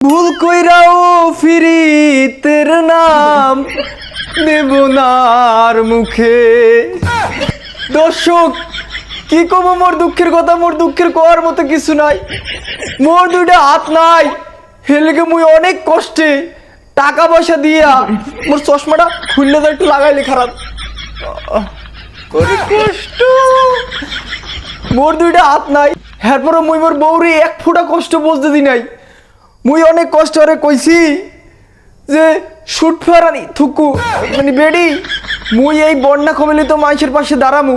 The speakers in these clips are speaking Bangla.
ভুল কইরাও ফিরিতের নাম দেব নার মুখে। দর্শক, কি কব মোর দুঃখের কথা? মোর দুঃখের কোয়ার মতো কিছু নাই। মোর দুইটা হাত নাই। হেলেকে মুই অনেক কষ্টে টাকা পয়সা দিয়া মোর চশমাটা খুললে তো একটু লাগাইলে খারাপ। কষ্ট। মোর দুইটা হাত নাই। এরপরে মুই মোর বউরে এক ফোঁটা কষ্ট বুঝতে দি নাই। মুই অনেক কষ্ট করে কইছি যে শুট ফেরানি থুকু মানে বেডি মুই এই বন্যা কমিলে তো মানুষের পাশে দাঁড়ামু।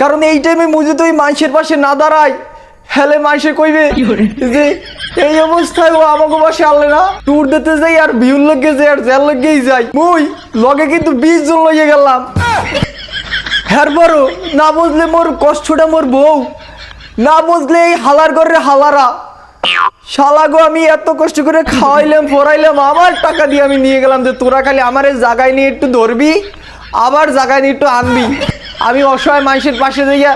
কারণ এই টাইমে মুই যদি ওই মানুষের পাশে না দাঁড়াই হেলে মানুষে কইবে যে এই অবস্থায় ও আমাকে পাশে আনলে না ট্যুর দিতে যাই আর ভিউর লগে যাই আর জেল লগেই যাই। মুই লগে কিন্তু বিশ জন লইয়ে গেলাম। এরপরও না বুঝলে মোর কষ্টটা মোর বউ না বুঝলে এই হালার ঘরের হালারা। শালাগো আমি এত কষ্ট করে খাওয়াইলাম, পড়াইলাম, আমার টাকা দিয়ে আমি নিয়ে গেলাম যে তোরা খালি আমার এই জায়গায় নিয়ে একটু ধরবি, আবার জায়গায় নিয়ে একটু আনবি। আমি অসহায় মানুষের পাশে যাইয়া,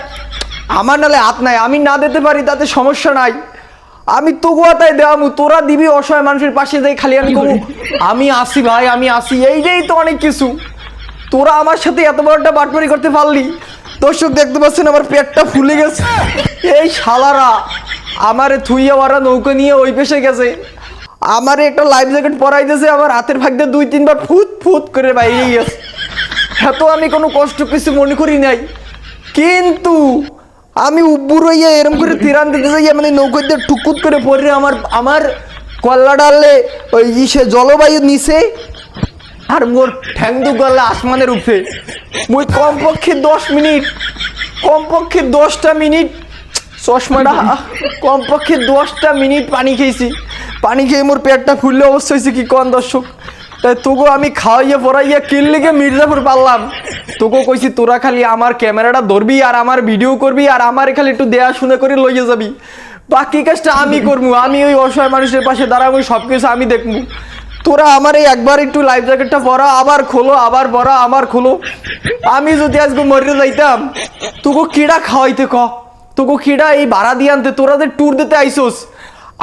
আমার নালে হাত নাই, আমি না দিতে পারি, তাতে সমস্যা নাই। আমি তবুয়াতাই দেওয়ামু তোরা দিবি অসহায় মানুষের পাশে যাই, খালি আমি কমু। আমি আসি ভাই, আমি আসি এইটাই তো অনেক কিছু। তোরা আমার সাথে এত বড়টা বাটপারি করতে পারলি। দর্শক দেখতে পাচ্ছেন, আমার পেটটা ফুলে গেছে। এই শালারা। আমারে থুইয়া ওরা নৌকা নিয়ে ওই পেশে গেছে। আমারে একটা লাইফ জ্যাকেট পরাইতেছে আমার হাতের ভাগ দিয়ে দুই তিনবার ফুত ফুত করে বাইরে গেছে। এত আমি কোনো কষ্ট কিছু মনে করি নাই। কিন্তু আমি উব্বুর হইয়া এরম করে তিরান দিতে যাইয়া মানে নৌকা দিয়ে টুকুত করে পড়ে আমার আমার কল্লা ডাললে ওই ইসে জলবায়ু নিচে আর মোর ঠ্যাং দু গলা আসমানের উপরে। মুই কমপক্ষে দশ মিনিট কমপক্ষে দশটা মিনিট চশমাটা কমপক্ষে দশটা মিনিট পানি খেয়েছি। পানি খেয়ে মোর পেটটা ফুললে অবস্থা হয়েছে কি কন দর্শক? তাই তোকে আমি খাওয়াইয়া পড়াইয়া কিনলেগে মির্জাপুর পারলাম। তোকে কইছি, তোরা খালি আমার ক্যামেরাটা ধরবি আর আমার ভিডিও করবি আর আমার খালি একটু দেয়া শুনে করে লইয়ে যাবি। বাকি কাজটা আমি করব আমি ওই অসহায় মানুষের পাশে দাঁড়াবো সব কিছু আমি দেখব তোরা আমার এই একবার একটু লাইফ জ্যাকেটটা পরা, আবার খোলো, আবার পরা, আবার খোলো। আমি যদি আজকে মরে যাইতাম তোকে কিড়া খাওয়াইতে ক? তোকে কিড়া এই ভাড়া দিয়ে আনতে, তোরাদের ট্যুর দিতে আইসোস।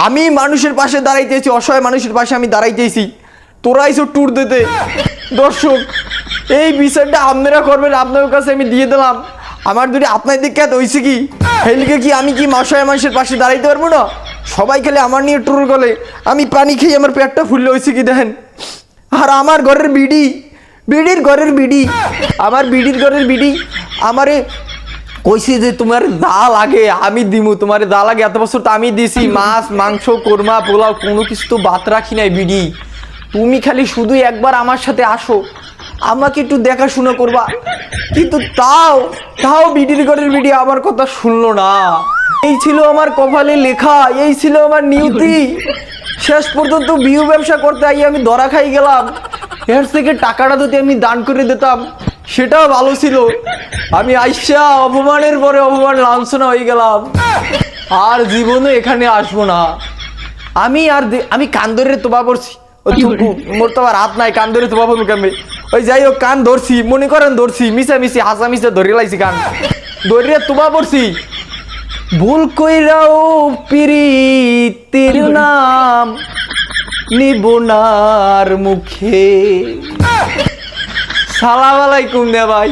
আমি মানুষের পাশে দাঁড়াইতেছি অসহায় মানুষের পাশে আমি দাঁড়াইতেছি তোরা আইসো ট্যুর দিতে। দর্শক, এই বিষয়টা আপনারা করবেন আপনার কাছে আমি দিয়ে দিলাম। আমার যদি আপনার দিকে হয়েছে কি? হেলকে কি আমি কি অসহায় মানুষের পাশে দাঁড়াইতে পারব না? সবাই খেলে আমার নিয়ে ট্যুর গলে। আমি পানি খেয়ে আমার পেটটা ফুললে হয়েছে কি দেখেন? আর আমার ঘরের বিড়ি, বিড়ির ঘরের বিড়ি, আমার বিড়ির ঘরের বিড়ি, আমারে কইছি যে তোমার দা লাগে আমি দিমু। তোমার দা লাগে এত বছর তো আমি দিছি। মাছ, মাংস, কোরমা, পোলাও, কোনো কিছু তো বাত রাখি নাই বিড়ি। তুমি খালি শুধু একবার আমার সাথে আসো। আমাকে একটু দেখাশোনা করবা। কিন্তু তাও তাও বিডির ঘরের বিডি আমার কথা শুনলো না। এই ছিল আমার কপালে লেখা, এই ছিল আমার নিয়তি। শেষ পর্যন্ত বিউ ব্যবসা করতে আই আমি ধরা খাই গেলাম। এর থেকে টাকাটা যদি আমি দান করে দিতাম সেটাও ভালো ছিল। আমি আইসা অপমানের পরে অপমান লাঞ্ছনা হয়ে গেলাম। আর জীবনে এখানে আসব না। আমি আর আমি কান ধরে তোবা পড়ছি মোর তো হাত নাই কান ধরে তোবা পড়ব কেমন? ওই যাই হোক কান ধরছি মনে করেন ধরছি মিশা মিশি হাসা মিশা ধরে লাইছি কান। ধরে তোবা পড়ছি ভুল কইরাও পিরিতির নাম নিবনার মুখে। সালাম আলাইকুম দে ভাই।